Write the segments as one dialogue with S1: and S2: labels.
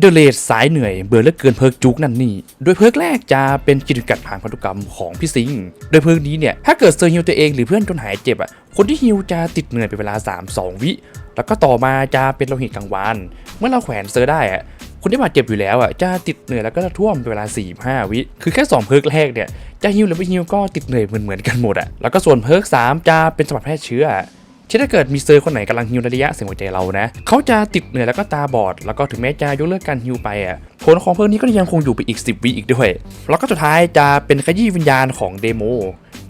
S1: เดเลดสายเหนื่อยเบื่อเลือเกินเพิร์กจุกนั่นนี่ โดยเพิร์กแรกจะเป็นกิจกรรมผ่านพันธุกรรมของพี่ซิง โดยเพิร์กนี้เนี่ย ถ้าเกิดเซอร์ฮิวตัวเองหรือเพื่อนจนหายเจ็บอะ คนที่ฮิวจะติดเหนื่อยเป็นเวลา 3 2 วิ แล้วก็ต่อมาจะเป็นโลหิตกลางวานเมื่อเราแขวนเซอร์ได้อะ คนที่บาดเจ็บอยู่แล้วอะจะติดเหนื่อยแล้วก็ท่วมเป็นเวลา 4 5 วิ คือแค่ 2 เพิร์กแรกเนี่ยจะฮิวหรือไม่ฮิวก็ติดเหนื่อยเหมือนๆกันหมดอะ แล้วก็ส่วนเพิร์ก3จะเป็นสมบัติแพร่เชื้อ เช่นถ้าเกิดมีเซอร์คนไหนกำลังฮิวในระยะเสียงหัวใจเรานะเขาจะติดเหนื่อยแล้วก็ตาบอด แล้วก็ถึงแม้จะยกเลิกการฮิวไปอะผลของเพิ่มนี้ก็ยังคงอยู่ไปอีก 10วิอีกด้วย แล้วก็สุดท้ายจะเป็นขยี้วิญญาณของเดโม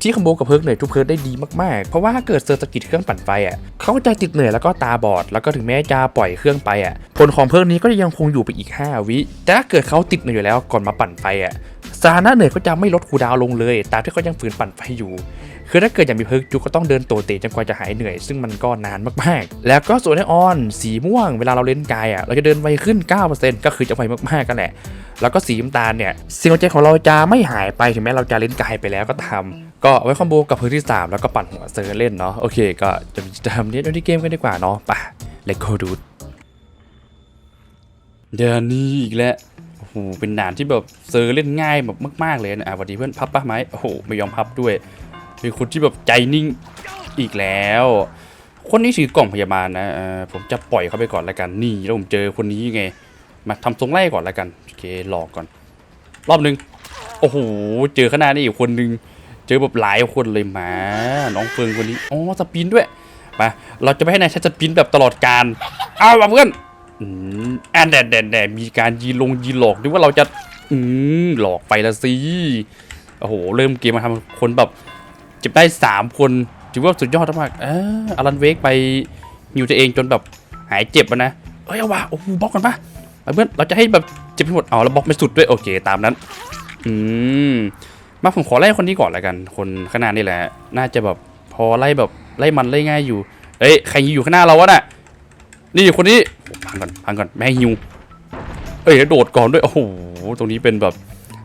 S1: ที่คอมโบกับเพิร์กเหนื่อยทุกเพิร์กได้ดีมากๆ เพราะว่าเกิดเซอร์สกิดเครื่องปั่นไฟอะเขาจะติดเหนื่อยแล้วก็ตาบอด แล้วก็ถึงแม้จะปล่อยเครื่องไปอะผลของเพิร์กนี้ก็ยังคงอยู่ไปอีก 5 วิแต่ถ้าเกิดเขาติดเหนื่อยอยู่แล้วก่อนมาปั่นไฟอะสถานะเหนื่อยก็จะไม่ลดคูดาวลงเลย ตามที่เขายังฝืนปั่นไฟอยู่ คือถ้าเกิดอย่ากมีเพิร์กจุกก็ต้องเดินโตเตะจนกว่าจะหายเหนื่อย ซึ่งมันก็นานมากๆ แล้วก็ส่วนไอออนสีม่วงเวลาเราเล่นกายอะเราจะเดินไวขึ้น 9%ก็คือจะไวมากๆกันแหละ แล้วก็สีน้ำตาลเนี่ยสิ่งใจของเราจะไม่หายไปถึงแม้เราจะเล่นกายไปแล้วก็ตามก็ไว้คอมโบกับเพิร์กที่ 3 แล้วก็ปั่นหัวเซอร์เล่นเนาะโอเค ก็จะจะทำเนี้ยในเกมกันดีกว่าเนาะไปเลโกดูดเดี๋ยวนี้อีกแล้วโอ้โหเป็นด่านที่แบบเซอร์เล่นง่ายแบบมาก ๆเลยนะอะสวัสดีเพื่อนพับปะไหมโอ้โหไม่ยอมพับด้วย เป็นคนที่แบบใจนิ่งอีกแล้ว คนนี้ถือกล่องพยาบาลนะผมจะปล่อยเขาไปก่อนละกันนี่แล้วผมเจอคนนี้ไง มาทำทรงไล่ก่อนละกันโอเคหลอกก่อน รอบหนึ่งโอ้โหเจอขนาดนี้อีกคนนึงเจอแบบหลายคนเลยมา น้องเฟิงคนนี้อ๋อสปินด้วยมาเราจะไม่ให้นายใช้สปินแบบตลอดการเอาว่ะเพื่อนอืมอันแดดแดดแดดมีการยีลงยีหลอกนึกว่าเราจะอืมหลอกไปละสิโอ้โห เริ่มเกมมาทำคนแบบ เจ็บได้สามคนถือว่าสุดยอดมากเอออารันเวกไปฮิวตัวเองจนแบบหายเจ็บนะเอ้ยเอาว่ะโอ้โหบล็อกกันปะเพื่อนเราจะให้แบบเจ็บไปหมดเอาแล้วบล็อกไม่สุดด้วยโอเคตามนั้น อืมมาผมขอไล่คนนี้ก่อนละกัน คนข้างหน้านี่แหละ น่าจะแบบพอไล่แบบไล่มันไล่ง่ายอยู่ เอ้ยใครอยู่ข้างหน้าเราวะน่ะนี่คนนี้พังก่อนพังก่อนไม่ห้ฮิวเอ้ยโดดก่อนด้วยโอ้โหตรงนี้เป็นแบบ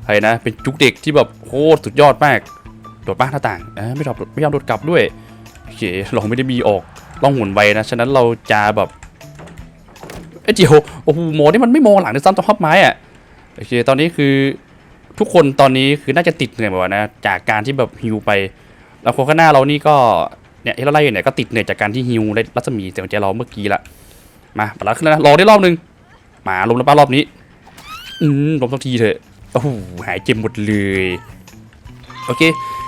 S1: อะไรนะเป็นจุกเด็กที่แบบโคตรสุดยอดมาก โดดบ้าหน้าต่างเออไม่ดรอปไม่ยอมโดดกลับด้วยโอเคเราไม่ได้มีออกล่องหมุนไวนะฉะนั้นเราจะแบบเอ้ยเจียวโอ้โหหมนี่มันไม่มองหลังในซ้ำตรงพับไม้อะโอเคตอนนี้คือทุกคนตอนนี้คือน่าจะติดเหนื่อยหมดนะจากการที่แบบฮิวไปแล้วคนข้างหน้าเรานี่ก็เนี่ยที่เราไล่อยู่เนี่ยก็ติดเหนื่อยจากการที่ฮิวได้รัศมีเสียงใจเราเมื่อกี้ละมาปลัดขึ้นแล้วนะรอได้รอบนึงมาลงแล้วป้ารอบนี้อืมลงสักทีเถอะโอ้โหหายเจ็บหมดเลยโอเค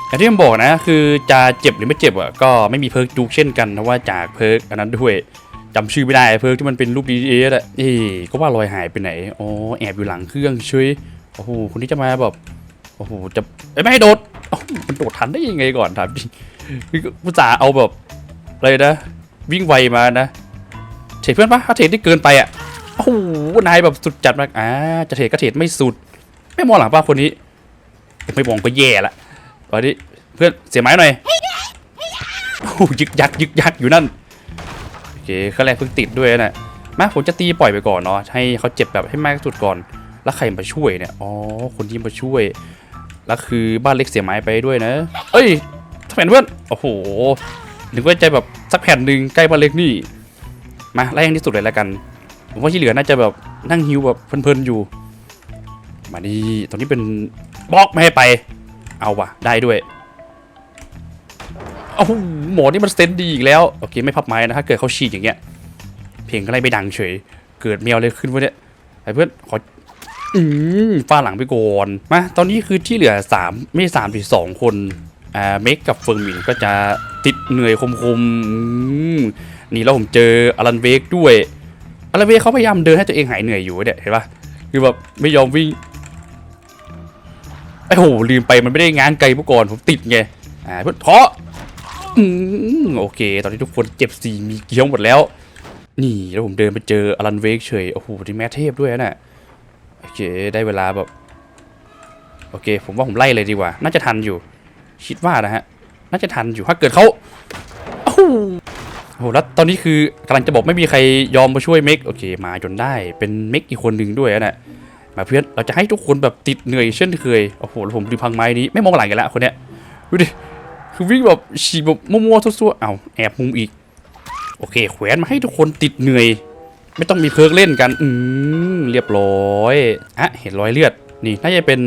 S1: อย่างที่ผมบอกนะ คือจะเจ็บหรือไม่เจ็บอะก็ไม่มีเพิร์กจุกเช่นกันเพราะว่าจากเพิร์กอันนั้นด้วยจำชื่อไม่ได้เพิร์กที่มันเป็นรูปดีเอสอะเอ๊ก็ว่าลอยหายไปไหนอ๋อแอบอยู่หลังเครื่องช่วยโอ้โหคนนี้จะมาแบบโอ้โหจะเอ้ไม่ให้โดดมันโดดทันได้ยังไงก่อนถามจริงคืออุตส่าเอาแบบอะไรนะวิ่งไวมานะเทรดเพื่อนปะถ้าเทรดได้เกินไปอะโอ้โหนายแบบสุดจัดมากอ่าจะเทรดก็เทรดไม่สุด ไม่มองหลังป้าคนนี้ ไม่มองก็แย่ละ ตอนนี้เพื่อนเสียไม้หน่อยโอ้ยึกยักยึกยักอยู่นั่นโอเคขั้นแรกเพิ่งติดด้วยนะมาผมจะตีปล่อยไปก่อนเนาะให้เขาเจ็บแบบให้มากที่สุดก่อน แล้วใครมาช่วยเนี่ยอ๋อคนที่มาช่วยแล้วคือบ้านเล็กเสียไม้ไปด้วยนะ เอ้ยแผ่นเพื่อนโอ้โหนึกว่าใจแบบสักแผ่นหนึ่งใกล้บ้านเล็กนี่มาไล่ให้ที่สุดเลยแล้วกันผมว่าที่เหลือน่าจะแบบนั่งฮิวแบบเพลินๆอยู่ มานี่ตรงนี้เป็นบล็อกไม่ให้ไป เอาว่ะ ได้ด้วยโอ้หมอนี่มันเซนดีอีกแล้ว โอเค ไม่พับไม้นะถ้าเกิดเขาฉีดอย่างเงี้ย เพลงก็ไล่ไม่ดังเฉย เกิดแมวเลยขึ้นวะเนี่ยไอ้เพื่อนขออืมฟาหลังไปก่อนมาตอนนี้คือที่เหลือ 3 ไม่ใช่สามสองคนอ่าเมกกับเฟิงหมินก็จะติดเหนื่อยคมๆอืมนี่แล้วผมเจออลันเวกด้วยอลันเวกเขาพยายามเดินให้ตัวเองหายเหนื่อยอยู่เนี่ยเห็นปะคือแบบไม่ยอมวิ่ง อ้โหลืมไปมันไม่ได้ง้างไกลเมื่อก่อนผมติดไงอ่าเพื่อนเพาะอืมโอเค ตอนนี้ทุกคนเจ็บสี่มีเกี้ยวหมดแล้ว นี่แล้วผมเดินไปเจออลันเวกเฉยโอ้โหที่แม่เทพด้วยนะโอเคได้เวลาแบบโอเค ผมว่าผมไล่เลยดีกว่า น่าจะทันอยู่ คิดว่านะฮะ น่าจะทันอยู่ถ้าเกิดเขาโอ้โหโอ้โหแล้วตอนนี้คือกำลังจะบอกไม่มีใครยอมมาช่วยเมกโอเค มาจนได้เป็นเมกอีกคนหนึ่งด้วยนะ มาเพื่อนเราจะให้ทุกคนแบบติดเหนื่อยเช่นเคยโอ้โหแล้วผมดูพังไม้นี้ไม่มองหลังกันละคนเนี้ยดูดิคือวิ่งแบบฉีกแบบมั่วๆซั่วๆเอาแอบมุมอีก โอเคแขวนมาให้ทุกคนติดเหนื่อย ไม่ต้องมีเพิร์กเล่นกัน อืมเรียบร้อยอะเห็นรอยเลือดนี่น่าจะเป็น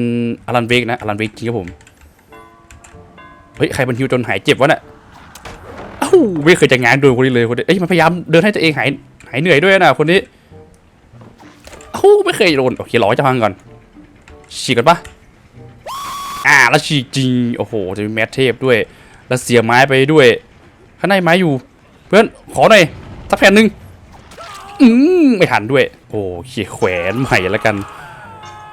S1: อลันเวกนะอลันเวกจริงครับผมเฮ้ยใครมันฮิวจนหายเจ็บวะน่ะเอ้าไม่เคยจะงางโดนคนนี้เลยคนนี้เอ้ยมันพยายามเดินให้ตัวเองหายหายเหนื่อยด้วยนะคนนี้ อ้าไม่เคยโดน โอเครอให้จะพังก่อน ฉีกกันปะอ่า แล้วฉีกจริง โอ้โห จะมีแมทเทพด้วย แล้วเสียไม้ไปด้วย ข้างในไม้อยู่ เพื่อน ขอหน่อย สักแผ่นหนึ่งอืมไม่ทันด้วย โอ้เขียแขวนใหม่แล้วกัน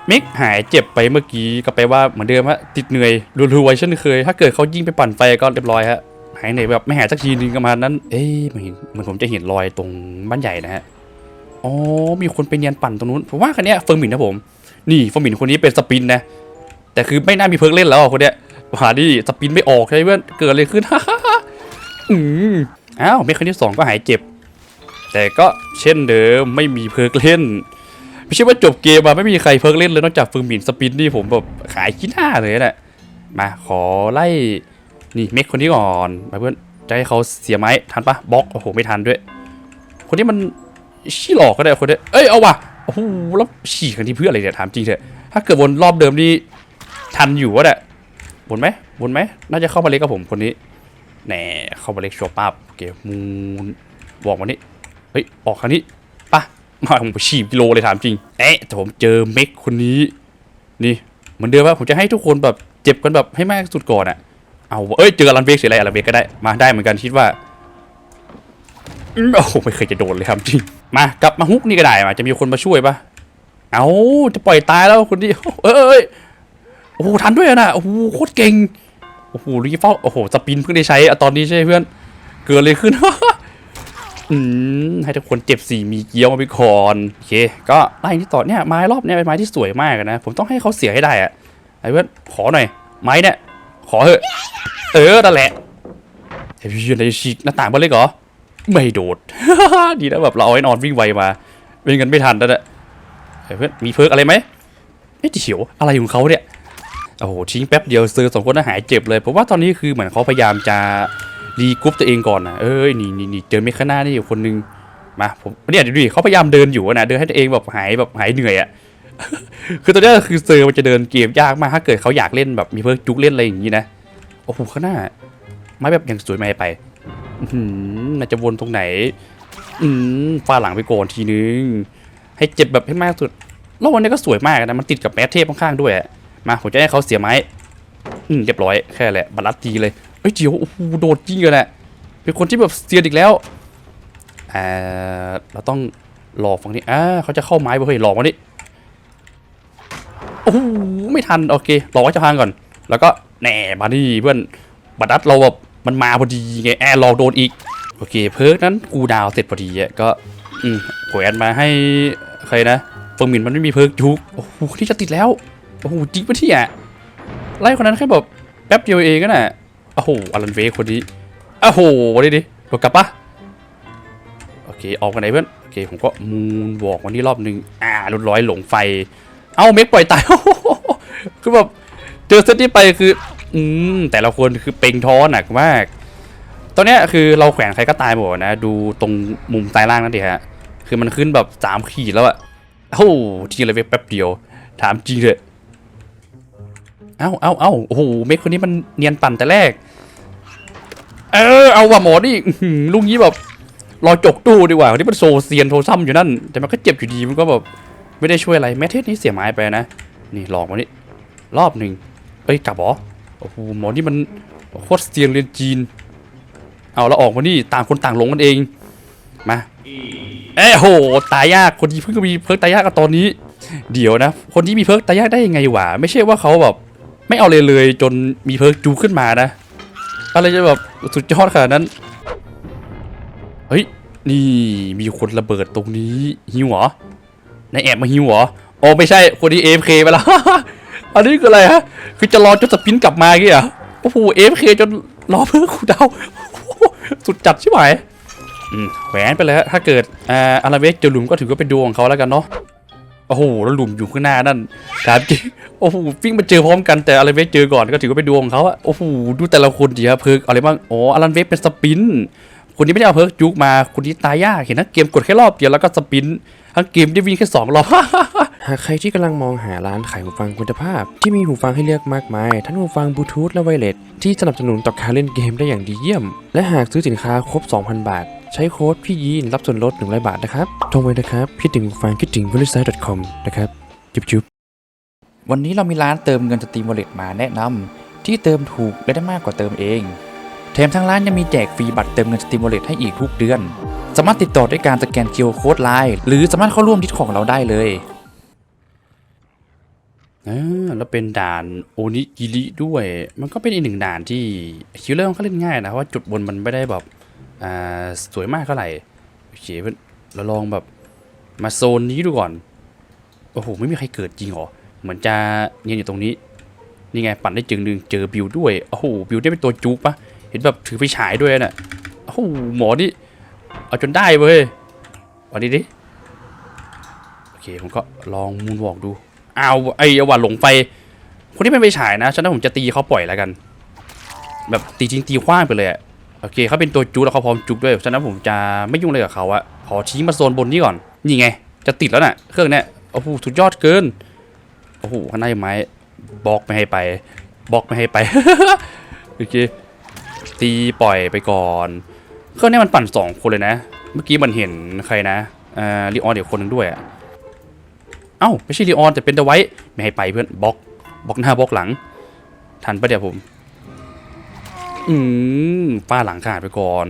S1: มิกหายเจ็บไปเมื่อกี้ก็แปลว่าเหมือนเดิมฮะติดเหนื่อยรัวๆเช่นเคย ถ้าเกิดเขายิงไปปั่นไฟก็เรียบร้อยฮะหายเหนื่อยแบบไม่หายสักทีนึงประมาณนั้น เอ้ยเหมือนเหมือนผมจะเห็นรอยตรงบ้านใหญ่นะฮะ อ๋อ มีคนไปเนียนปั่นตรงนู้น ผมว่าคันเนี้ยเฟิร์มินนะผม นี่เฟิร์มินคนนี้เป็นสปินนะ แต่คือไม่น่ามีเพิร์กเล่นแล้วคนเนี้ยหาดิสปินไม่ออกใช่ไหมเพื่อน เกิดอะไรขึ้น อืมอ้าวเมคคันที่สองก็หายเจ็บ แต่ก็เช่นเดิมไม่มีเพิร์กเล่น ไม่ใช่ว่าจบเกมมาไม่มีใครเพิร์กเล่นเลยนอกจากเฟิร์มินสปินนี่ผมแบบขายขี้หน้าเลยแหละ มาขอไล่นี่เมคคนนี้ก่อนมาเพื่อนจะให้เขาเสียไหมทันปะบล็อกโอ้โหไม่ทันด้วย คนนี้มัน ชี้หลอกก็ได้คนนี้เอ้ยเอาว่ะโอ้โหแล้วฉีกกันที่เพื่ออะไรเนี่ยถามจริงเถอะถ้าเกิดวนรอบเดิมนี่ทันอยู่วะเนี่ยวนไหมวนไหมน่าจะเข้ามาเล็กกับผมคนนี้แหน่เข้ามาเล็กชัวร์ปั๊บโอเคมูนบอกมานี่เฮ้ยออกครั้งนี้ปะมาผมฉีบกิโลเลยถามจริงเอ๊ะแต่ผมเจอเมกคนนี้ นี่เหมือนเดิมว่าผมจะให้ทุกคนแบบเจ็บกันแบบให้มากสุดก่อนอะเอาวะเอ้ยเจออลันเวกเสียอะไรอลันเวกก็ได้มาได้เหมือนกันคิดว่าโอ้ไม่เคยจะโดนเลยครับจริง มากลับมาฮุกนี่ก็ได้มาจะมีคนมาช่วยปะเอาจะปล่อยตายแล้วคนที่เอยเอยโอ้โหทันด้วยนะโอ้โหโคตรเก่งโอ้โหรีเฝ้าโอ้โหสปินเพิ่งได้ใช้อะตอนนี้ใช่เพื่อน เกิดอะไรขึ้นอืมให้ทุกคนเจ็บสี่มีเกี้ยวมาไปก่อนโอเค ก็ไล่ที่ต่อเนี่ยไม้รอบเนี่ยเป็นไม้ที่สวยมากนะ ผมต้องให้เขาเสียให้ได้อะไอ้เพื่อนขอหน่อย ไม้เนี่ยขอเถอะเออนั่นแหละไอ้พี่ยืนในฉีกหน้าต่างบ้านเล็กเหรอ ไม่โดด ดีนะแบบเราเอาไอ้นอนวิ่งไวมาไม่งั้นไม่ทันแล้วนะเฮ้เพื่อนมีเพิร์กอะไรไหมเอ๊ะเฉียวอะไรของเขาเนี่ยโอ้โหทิ้งแป๊บเดียวเซอร์สองคนน่ะหายเจ็บเลยผมว่าตอนนี้คือเหมือนเขาพยายามจะรีกรุ๊ปตัวเองก่อนนะเอ้ยนี่นี่นี่เจอเมคคาน่านี่อยู่คนนึงมาผมเนี่ยดูดิเขาพยายามเดินอยู่นะเดินให้ตัวเองแบบหายแบบหายเหนื่อยอะคือตอนนี้คือเซอร์มันจะเดินเกมยากมากถ้าเกิดเขาอยากเล่นแบบมีเพิร์กจุกเล่นอะไรอย่างนี้นะโอ้โหข้างหน้าไม้แบบอย่างสวยไม่ไป น่าจะวนตรงไหน อืมฟาหลังไปก่อนทีนึง ให้เจ็บแบบให้มากสุดแล้ววันนี้ก็สวยมากนะมันติดกับแมทเทพข้างๆด้วยมาผมจะให้เขาเสียไม้อืมเรียบร้อยแค่แหละบัลลัดตีเลยเอ้ยเจียวโอ้โหโดดจริงเลยแหละเป็นคนที่แบบเสียดอีกแล้วอ่าเราต้องรอกฝั่งนี้อ่าเขาจะเข้าไม้บ่เฮ้ยรอกมานี่โอ้โหไม่ทันโอเครอกไว้จะพังก่อน แล้วก็แหน่มานี่เพื่อนบัตรดัดเราแบบ มันมาพอดีไงแอร์ลองโดนอีก โอเค เพิร์กนั้นกูดาวเสร็จพอดีอะก็อืมแขวนมาให้ใครนะเฟิร์มินมันไม่มีเพิร์กยุกโอ้โหที่จะติดแล้วโอ้โหจริงปะเนี่ยไล่คนนั้นแค่แบบแป๊บเดียวเองก็น่ะโอ้โหอลันเวคนนี้โอ้โหดิดิโดดกลับปะโอเคออกกันไหนเพื่อนโอเคผมก็มูนบอกวันนี้รอบหนึ่งอ่ารุนร้อยหลงไฟ เอาเมกปล่อยตายคือแบบเจอเซตนี้ไปคือ อืมแต่ละคนคือเป่งท้อหนักมาก ตอนเนี้ยคือเราแขวนใครก็ตายหมดนะ ดูตรงมุมซ้ล่างนั่นดิฮะ คือมันขึ้นแบบสามขีดแล้วอะโอ้โหจริงเลยเว็บแป๊บเดียว ถามจริงเลยเอ้าเอ้าเอ้าโอ้โหเมคคนนี้มันเนียนปั่นแต่แรก เออ เอาว่ะหมอนี่อื้อหือลุงนี้แบบรอจกตู้ดีกว่าที่มันโซเซียนโทซัมอยู่นั่น แต่มันก็เจ็บอยู่ดีมันก็แบบไม่ได้ช่วยอะไรแม้เทศนี้เสียไม้ไปนะ นี่ลองมานี่รอบหนึ่งเอ้ยกลับเหรอ โอ้โหหมอนี่มันโคตรเซียนเรียนจีน เอาแล้วออกมานี่ต่างคนต่างหลงกันเอง มาเอ้โห ตายยาก คนที่เพิ่งมีเพิร์กตายยากกันตอนนี้ เดี๋ยวนะ คนที่มีเพิร์กตายยากได้ยังไงวะ ไม่ใช่ว่าเขาแบบไม่เอาเลยเลยจนมีเพิร์กจูขึ้นมานะ อะไรจะแบบสุดยอดขนาดนั้น เฮ้ย นี่มีคนระเบิดตรงนี้ หิวเหรอนายแอบมาหิวเหรอ โอ้ไม่ใช่ คนที่เอฟเคไปแล้ว อันนี้คืออะไรฮะ คือจะรอจนสปินกลับมาเงี้ยโอ้โหเอฟเคจนรอเพื่อคูดาวสุดจัดใช่ไหมอืมแหวนไปเลยฮะ ถ้าเกิดอ่าอาราเวกเจอหลุมก็ถือว่าเป็นดวงของเขาแล้วกันเนาะ โอ้โห แล้วหลุมอยู่ข้างหน้านั่นถามจริงโอ้โหวิ่งมาเจอพร้อมกันแต่อารันเวกเจอก่อนก็ถือว่าเป็นดวงของเขาอะโอ้โห ดูแต่ละคนดิครับเพิร์กอะไรบ้าง อ๋อ อารันเวกเป็นสปิน คนนี้ไม่ได้เอาเพิร์กจุกมา คนนี้ตายยาก เห็นนะเกมกดแค่รอบเดียวแล้วก็สปิน ทั้งเกมได้วิ่งแค่สองรอบ
S2: หากใครที่กำลังมองหาร้านขายหูฟังคุณภาพ ที่มีหูฟังให้เลือกมากมาย ทั้งหูฟังบลูทูธและไวเลสที่สนับสนุนต่อการเล่นเกมได้อย่างดีเยี่ยม และหากซื้อสินค้าครบ 2,000 บาท ใช้โค้ดพี่ยีนรับส่วนลด100บาทนะครับทรไว้นะครับคิดถึงหูฟังคิดถึงบริษัท .com นะครับจุ๊บจุ๊บ
S3: วันนี้เรามีร้านเติมเงินสตรีมวอลเล็ตมาแนะนำที่เติมถูกและได้มากกว่าเติมเองแถมทางร้านยังมีแจกฟรีบัตรเติมเงินสตรีมวอลเล็ตให้อีกทุกเดือน สามารถติดต่อด้วยการสแกน QR Code ไลน์หรือสามารถเข้าร่วมดิสของเราได้เลย
S1: แล้วเป็นด่านโอนิกิริด้วย มันก็เป็นอีกหนึ่งด่านที่คิวเลอร์มันก็เล่นง่ายนะเพราะว่าจุดบนมันไม่ได้แบบอ่าสวยมากเท่าไหร่โอเคเพื่อนเราลองแบบมาโซนนี้ดูก่อนโอ้โหไม่มีใครเกิดจริงหรอเหมือนจะเนียนอยู่ตรงนี้นี่ไงปั่นได้จึงหนึ่งเจอบิวด้วยโอ้โหบิวได้เป็นตัวจุกปะเห็นแบบถือไฟฉายด้วยน่ะโอ้โหหมอนี่เอาจนได้เว้ยวันนี้ดิโอเคผมก็ลองมูนวอกดู เอาไอ้หวานหลงไฟ คนที่เป็นไฟฉายนะฉะนั้นผมจะตีเขาปล่อยแล้วกัน แบบตีจริงตีขว้างไปเลยอะโอเคเขาเป็นตัวจุกแล้วเขาพร้อมจุกด้วยฉะนั้นผมจะไม่ยุ่งเลยกับเขาอะขอชี้มาโซนบนนี้ก่อนนี่ไง จะติดแล้วน่ะ เครื่องเนี้ยโอ้โหสุดยอดเกินโอ้โหข้างในไม้บล็อกไม่ให้ไปบล็อกไม่ให้ไปโอเคตีปล่อยไปก่อน เครื่องเนี้ยมันปั่นสองคนเลยนะ เมื่อกี้มันเห็นใครนะอ่าลีออนเดี๋ยวคนหนึงด้วยอะ เอ้าไม่ใช่ลีออนแต่เป็นเดอะไว้ไม่ให้ไปเพื่อนบล็อกบล็อกหน้าบล็อกหลัง ทันปะเดี๋ยวผม อืมป้าหลังขาดไปก่อน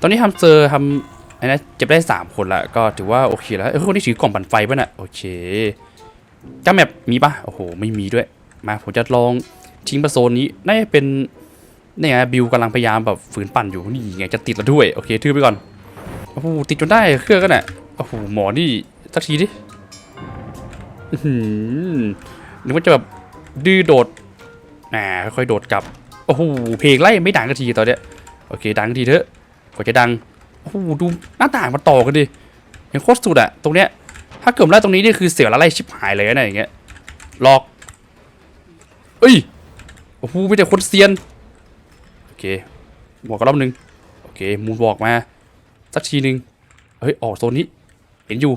S1: ตอนนี้ทำเซอร์ทำไอ้นะเจ็บได้สามคนละก็ถือว่าโอเคแล้วเอ้ยคนที่ถือกล่องปั่นไฟป่ะน่ะโอเคจ้าแมปมีปะโอ้โห ไม่มีด้วย มาผมจะลองทิ้งมาโซนนี้น่าจะเป็นนี่ไงบิวกำลังพยายามแบบฝืนปั่นอยู่นี่ไงจะติดแล้วด้วย โอเคทื่อไปก่อน โอ้โหติดจนได้เครื่องกันน่ะโอ้โหหมอนี่สักทีดิ อื้อหือนึกว่าจะแบบดื้อโดดอ่าค่อยโดดกลับ โอ้โห เพลงไล่ไม่ดังกันทีตอนเนี้ย โอเค ดังทีเถอะกว่าจะดัง โอ้โห ดูหน้าต่างมันต่อกันดิเห็นโคตรสุดอะตรงเนี้ย ถ้าเกิดไล่ตรงนี้นี่คือเสียวละไล่ชิบหายเลยนะอย่างเงี้ย หลอก เอ้ย โอ้โหไม่แต่คนเซียน โอเคบอกกันรอบหนึ่งโอเค มูนบอกมา สักทีหนึ่งเฮ้ย ออกโซนนี้ เห็นอยู่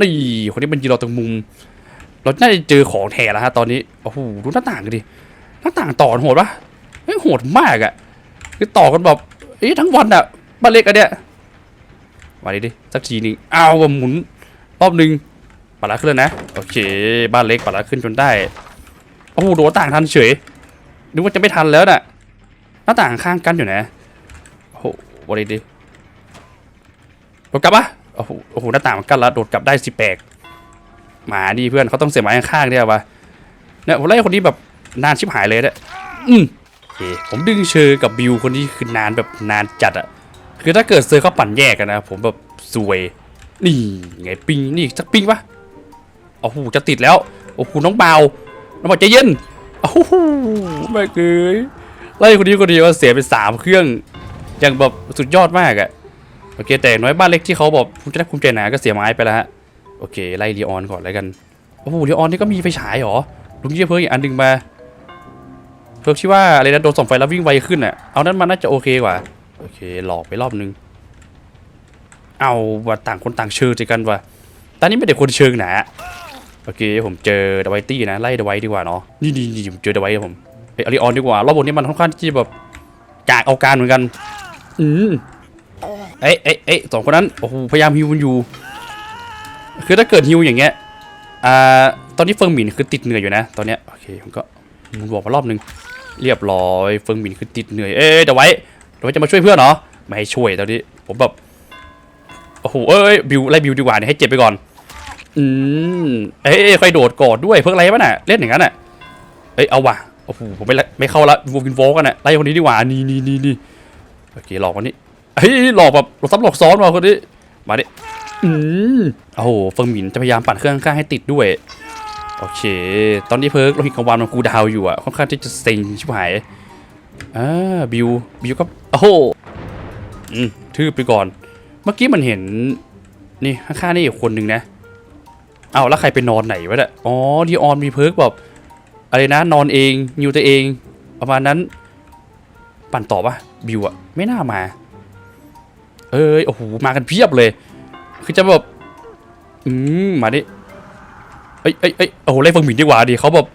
S1: นี่ คนนี้มันยืนรอตรงมุม เราน่าจะเจอของแท้แล้วฮะตอนนี้โอ้โหดูหน้าต่างกันดิหน้าต่างต่อโหดปะเฮ้ยโหดมากอะคือต่อกันแบบเอ้ยทั้งวันอะบ้านเล็กอันเนี้ยมาดิดิสักทีหนึงอ้าวหมุนรอบหนึ่งปัดละขึ้นแล้วนะโอเค บ้านเล็กปัดละขึ้นจนได้โอ้โหโดนต่างทันเฉยนึกว่าจะไม่ทันแล้วน่ะหน้าต่างข้างกันอยู่นะโอ้โหวันนี้ดิโดดกลับปะโอ้โหโอ้โหหน้าต่างมันกันล้วโดดกลับได้สิแปลก หมาดีเพื่อนเขาต้องเสียหมาข้างๆเนี่ยวะเนี่ยผมไล่คนนี้แบบนานชิบหายเลยเนี่ยอืมโอเคผมดึงเชอกับบิวคนนี้คือนานแบบนานจัดอะคือถ้าเกิดเซอร์เขาปั่นแยกกันนะ ผมแบบซวย นี่ไงปิงนี่สักปิงปะโอ้โหจะติดแล้วโอ้โหน้องเบาน้องเบาใจเย็นโอ้โหไม่เกยไล่คนนี้คนเดียวเสียไปสามเครื่องอย่างแบบสุดยอดมากอะโอเคแต่อย่างน้อยบ้านเล็กที่เขาบอกภูมิใจภูมิใจหนาก็เสียไม้ไปแล้วฮะ โอเค ไล่ลีออนก่อนแล้วกัน โอ้โหลีออนนี่ก็มีไฟฉายเหรอ ลุงเยี่ยเพิ่มอีกอันหนึ่งมาเพิ่มที่ว่าอะไรนะโดนส่องไฟแล้ววิ่งไวขึ้นอะเอานั้นมาน่าจะโอเคกว่า โอเค หลอกไปรอบนึง เอาว่าต่างคนต่างเชิงใจกันว่ะตอนนี้ไม่ได้คนเชิงหนาโอเค ผมเจอเดวายตี้นะ ไล่เดวายดีกว่าเนาะ นี่นี่นี่ผมเจอเดวายผมเอริออนดีกว่า รอบบนนี้มันค่อนข้างที่จะแบบกากเอาการเหมือนกัน อืมเอ้ยเอ้ยเอ้ยสองคนนั้น โอ้โห พยายามฮิวมันอยู่ คือถ้าเกิดฮิวอย่างเงี้ยอ่าตอนนี้เฟิงหมินคือติดเหนื่อยอยู่นะ ตอนเนี้ยโอเคผมก็มุนบอกมารอบนึง เรียบร้อยเฟิงหมินคือติดเหนื่อย เอ้ยเดี๋ยวไว้เดี๋ยวจะมาช่วยเพื่อนเหรอไม่ให้ช่วยตอนนี้ผมแบบโอ้โหเอ้ยบิวไล่บิวดีกว่าเนี่ยให้เจ็บไปก่อนอืมเอ้ยเอ้ยโดดกอดด้วยเพิ่งอะไรวะน่ะเล่นอย่างนั้นน่ะเอ้ยเอาว่ะโอ้โหผมไม่ละไม่เข้าละวงวินโฟกันนะไล่คนนี้ดีกว่านี่นี่นี่นี่โอเคหลอกคนนี้เฮ้ยหลอกแบบหลอกซับหลอกซ้อนว่ะคนนี้มาดิ อืมโอ้โหเฟิงหมินจะพยายามปั่นเครื่องข้างให้ติดด้วย โอเค ตอนนี้เพิร์กโลหิตของวานมันกูดาวอยู่อะค่อนข้างที่จะเซ็งชิบหายอ่าบิวบิวก็โอ้โหอืมทืบไปก่อน เมื่อกี้มันเห็น นี่ข้างๆนี่อีกคนหนึ่งนะเอาแล้วใครไปนอนไหนวะเนี่ยอ๋อดีออนมีเพิร์กแบบอะไรนะนอนเองนิวตัวเอง ประมาณนั้น ปั่นต่อปะบิวอะไม่น่ามา เอ้ยโอ้โหมากันเพียบเลย คือจะแบบ อืม มาดิเอ้ยเอ้ยเอ้ยโอ้โหไล่ฟิงหมินดีกว่าดิเขาแบบ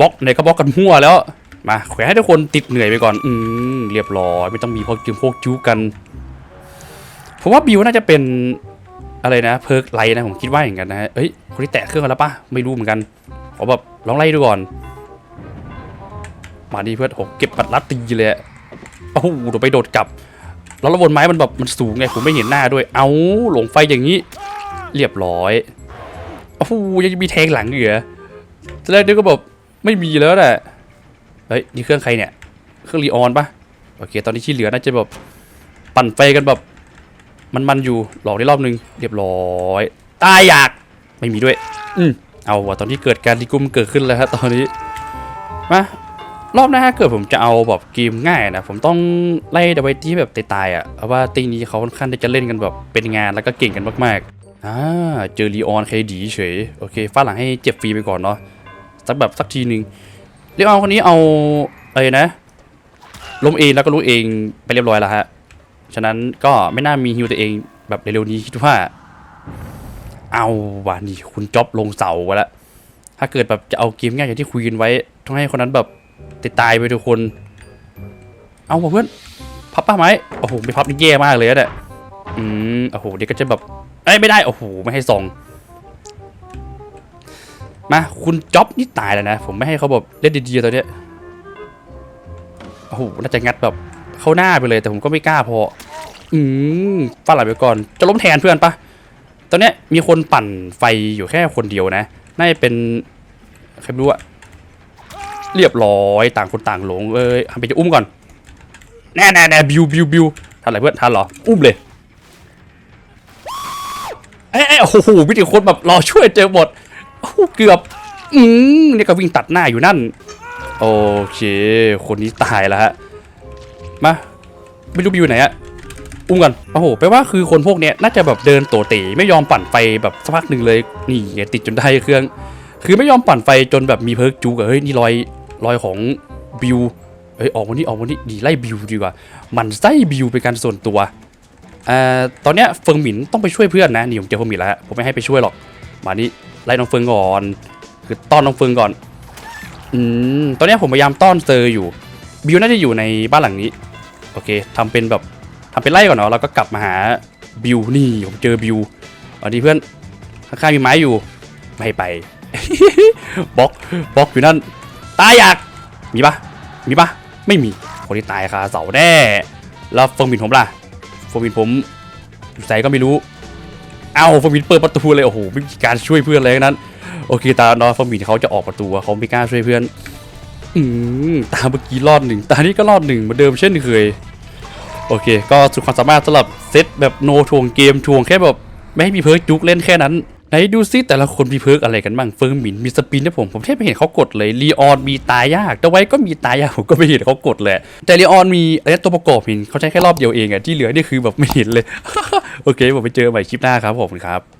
S1: บล็อกไหนก็บล็อกกันมั่วแล้ว มาแขวนให้ทุกคนติดเหนื่อยไปก่อน อืม เรียบร้อยไม่ต้องมีพวกกิมพวกจู้กัน ผมว่าบิวน่าจะเป็นอะไรนะ เพิร์กไลท์นะผมคิดว่าอย่างนั้นนะเอ้ยคนที่แตะเครื่องกันแล้วปะไม่รู้เหมือนกันขอแบบลองไล่ดูก่อน มาดีเพื่อนโอ้เก็บปัดลัดตีเลยอะโอ้โหโดดไปโดดกลับ แล้วระบนไม้มันแบบมันสูงไงผมไม่เห็นหน้าด้วย เอาหลงไฟอย่างนี้ เรียบร้อยโอ้โหยังจะมีแทงหลังเหรอตอนแรกนึกก็แบบไม่มีแล้วแหละเฮ้ยนี่เครื่องใครเนี่ย เครื่องรีออนปะโอเค ตอนนี้ที่เหลือน่าจะแบบปั่นไฟกันแบบ มันมันอยู่หลอกได้รอบนึง เรียบร้อยตายอยากไม่มีด้วย อืมเอาว่ะตอนที่เกิดการดีกุมเกิดขึ้นแล้วฮะตอนนี้มา รอบหน้าถ้าเกิดผมจะเอาแบบเกมง่ายนะ ผมต้องไล่ดาไวที่แบบตายๆอะเพราะว่าตีนี้เขาค่อนข้างจะเล่นกันแบบเป็นงานแล้วก็เก่งกันมากๆอ่าเจอรีออนเคดีเฉยโอเคฟาดหลังให้เจ็บฟรีไปก่อนเนาะสักแบบสักทีหนึ่งรีออนคนนี้เอาอะไรนะล้มเองแล้วก็รู้เองไปเรียบร้อยแล้วฮะฉะนั้นก็ไม่น่ามีฮิวตัวเองแบบเร็วๆนี้คิดว่า เอาว่ะนี่คุณจ็อบลงเสาไปแล้วถ้าเกิดแบบจะเอาเกมง่ายอย่างที่คุยกันไว้ต้องให้คนนั้นแบบ ติดตายไปทุกคน เอาว่ะเพื่อนพับป้าไหมโอ้โหไม่พับนี่แย่มากเลยนะเนี่ยอืมโอ้โหเดี๋ยวก็จะแบบเอ้ยไม่ได้โอ้โหไม่ให้ส่องมาคุณจ็อบนี่ตายแล้วนะ ผมไม่ให้เขาแบบเล่นดีๆตอนเนี้ยโอ้โหน่าจะงัดแบบเข้าหน้าไปเลยแต่ผมก็ไม่กล้าพอ อืมฟาดหลังไปก่อน จะล้มแทนเพื่อนปะตอนเนี้ยมีคนปั่นไฟอยู่แค่คนเดียวนะ น่าจะเป็นใครไม่รู้อะ เรียบร้อยต่างคนต่างหลงเอ้ยทำไปจะอุ้มก่อนแน่แน่แน่บิวบิวบิวทันอะไรเพื่อนทันเหรอ อุ้มเลยเอ้ยเอ้ยโอ้โหวิธีคนแบบรอช่วยเจอหมดโอ้โหเกือบ อืมนี่ก็วิ่งตัดหน้าอยู่นั่น โอเค คนนี้ตายแล้วฮะ มา ไม่รู้บิวไหนอะอุ้มกันโอ้โหแปลว่าคือคนพวกเนี้ยน่าจะแบบเดินโตเต๋ไม่ยอมปั่นไฟแบบสักพักหนึ่งเลย นี่ไงติดจนได้เครื่อง คือไม่ยอมปั่นไฟจนแบบมีเพิร์กจูกับเฮ้ยนี่รอยรอยของบิวเฮ้ยออกวันนี้ออกวันนี้ดีไล่บิวดีกว่า มันไส้บิวเป็นการส่วนตัวอ่าตอนเนี้ยเฟิงหมินต้องไปช่วยเพื่อนนะนี่ผมเจอเฟิงหมินแล้วผมไม่ให้ไปช่วยหรอก มานี่ไล่น้องเฟิงก่อน คือต้อนน้องเฟิงก่อนอืมตอนเนี้ยผมพยายามต้อนเซอร์อยู่บิวน่าจะอยู่ในบ้านหลังนี้โอเคทำเป็นแบบทำเป็นไล่ก่อนเนาะแล้วก็กลับมาหาบิวนี่ผมเจอบิวอันนี้เพื่อนข้างๆมีไม้อยู่ไม่ให้ไป บล็อกบล็อกอยู่นั่น ตายอยาก มีปะมีปะไม่มี คนที่ตายคาเสาแน่ แล้วเฟิงบินผมล่ะเฟิงบินผมอยู่ใส่ก็ไม่รู้ เอ้าเฟิงบินเปิดประตูเลยโอ้โหไม่มีการช่วยเพื่อนเลยนั้น โอเค ตาเนอะเฟิงบินเขาจะออกประตูเขาไม่กล้าช่วยเพื่อน อืมตาเมื่อกี้รอดหนึ่งตานี้ก็รอดหนึ่งเหมือนเดิมเช่นเคย โอเค ก็สุดความสามารถสำหรับเซตแบบโนทวงเกมทวงแค่แบบไม่ให้มีเพิร์กจุกเล่นแค่นั้น ไหนดูซิแต่ละคนมีเพิร์กอะไรกันบ้างเฟิร์มหมินมีสปินนะผมผมแทบไม่เห็นเขากดเลยลีออนมีตายยากแต่ไว้ก็มีตายยากผมก็ไม่เห็นเขากดเลยแต่ลีออนมีอะไรตัวประกอบเห็นเขาใช้แค่รอบเดียวเองอะที่เหลือนี่คือแบบไม่เห็นเลย โอเคผมไปเจอใหม่คลิปหน้าครับผมครับ